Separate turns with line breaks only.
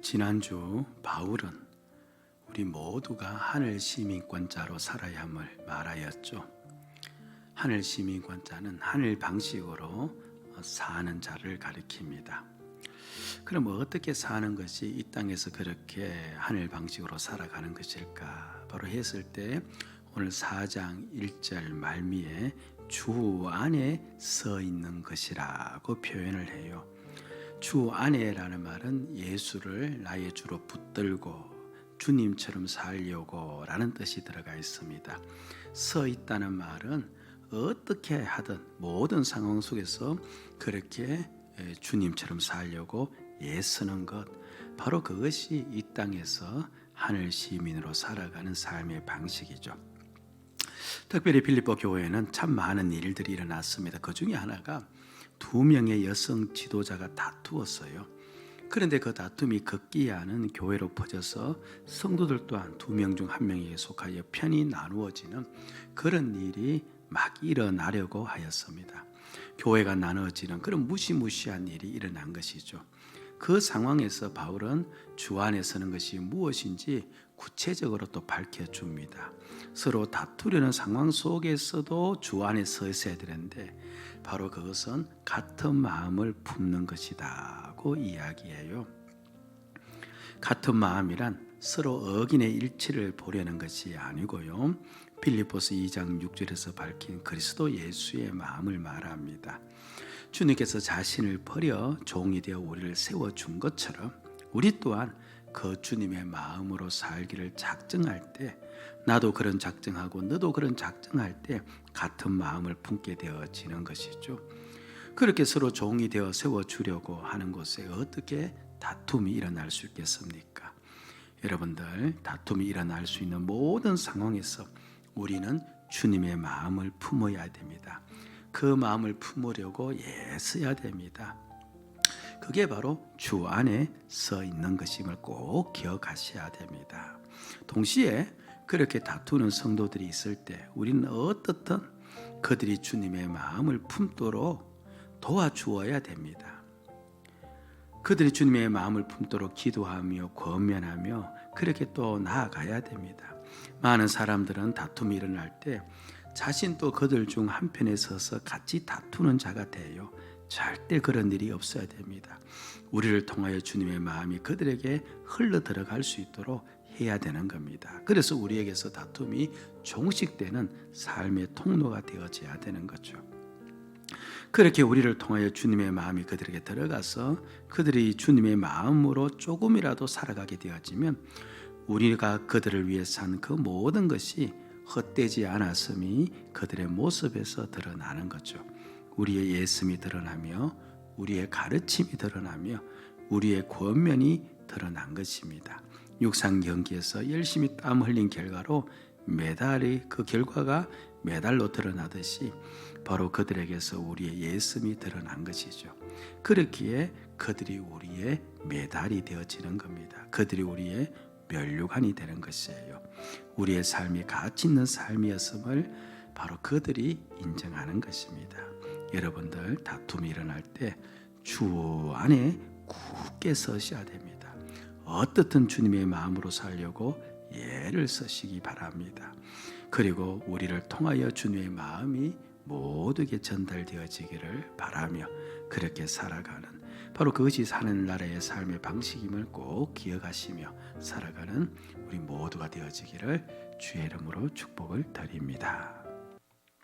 지난주 바울은 우리 모두가 하늘 시민권자로 살아야 함을 말하였죠. 하늘 시민권자는 하늘 방식으로 사는 자를 가리킵니다. 그럼 어떻게 사는 것이 이 땅에서 그렇게 하늘 방식으로 살아가는 것일까? 바로 했을 때 오늘 4장 1절 말미에 주 안에 서 있는 것이라고 표현을 해요. 주 안에라는 말은 예수를 나의 주로 붙들고 주님처럼 살려고 라는 뜻이 들어가 있습니다. 서 있다는 말은 어떻게 하든 모든 상황 속에서 그렇게 주님처럼 살려고 애쓰는 것 바로 그것이 이 땅에서 하늘 시민으로 살아가는 삶의 방식이죠. 특별히 필리포 교회에는 참 많은 일들이 일어났습니다. 그 중에 하나가 두 명의 여성 지도자가 다투었어요. 그런데 그 다툼이 극기야는 교회로 퍼져서 성도들 또한 두 명 중 한 명에게 속하여 편이 나누어지는 그런 일이 막 일어나려고 하였습니다. 교회가 나누어지는 그런 무시무시한 일이 일어난 것이죠. 그 상황에서 바울은 주 안에 서는 것이 무엇인지 구체적으로 또 밝혀줍니다. 서로 다투려는 상황 속에서도 주 안에 서 있어야 되는데 바로 그것은 같은 마음을 품는 것이다고 이야기해요. 같은 마음이란 서로 억인의 일치를 보려는 것이 아니고요. 필리포스 2장 6절에서 밝힌 그리스도 예수의 마음을 말합니다. 주님께서 자신을 버려 종이 되어 우리를 세워 준 것처럼 우리 또한 그 주님의 마음으로 살기를 작정할 때 나도 그런 작정하고 너도 그런 작정할 때 같은 마음을 품게 되어지는 것이죠. 그렇게 서로 종이 되어 세워 주려고 하는 곳에 어떻게 다툼이 일어날 수 있겠습니까? 여러분들 다툼이 일어날 수 있는 모든 상황에서 우리는 주님의 마음을 품어야 됩니다. 그 마음을 품으려고 애써야 됩니다. 그게 바로 주 안에 서 있는 것임을 꼭 기억하셔야 됩니다. 동시에 그렇게 다투는 성도들이 있을 때 우리는 어떻든 그들이 주님의 마음을 품도록 도와주어야 됩니다. 그들이 주님의 마음을 품도록 기도하며 권면하며 그렇게 또 나아가야 됩니다. 많은 사람들은 다툼이 일어날 때 자신도 그들 중 한편에 서서 같이 다투는 자가 돼요. 절대 그런 일이 없어야 됩니다. 우리를 통하여 주님의 마음이 그들에게 흘러 들어갈 수 있도록 해야 되는 겁니다. 그래서 우리에게서 다툼이 종식되는 삶의 통로가 되어져야 되는 거죠. 그렇게 우리를 통하여 주님의 마음이 그들에게 들어가서 그들이 주님의 마음으로 조금이라도 살아가게 되어지면 우리가 그들을 위해 산 그 모든 것이 헛되지 않았음이 그들의 모습에서 드러나는 거죠. 우리의 예씀이 드러나며 우리의 가르침이 드러나며 우리의 권면이 드러난 것입니다. 육상 경기에서 열심히 땀 흘린 결과로 메달이 그 결과가 메달로 드러나듯이 바로 그들에게서 우리의 예씀이 드러난 것이죠. 그렇기에 그들이 우리의 메달이 되어지는 겁니다. 그들이 우리의 멸류관이 되는 것이에요. 우리의 삶이 가치 있는 삶이었음을 바로 그들이 인정하는 것입니다. 여러분들 다툼이 일어날 때 주 안에 굳게 서셔야 됩니다. 어떻든 주님의 마음으로 살려고 예를 쓰시기 바랍니다. 그리고 우리를 통하여 주님의 마음이 모두에게 전달되어지기를 바라며 그렇게 살아가는 바로 그것이 사는 나라의 삶의 방식임을 꼭 기억하시며 살아가는 우리 모두가 되어지기를 주의 이름으로 축복을 드립니다.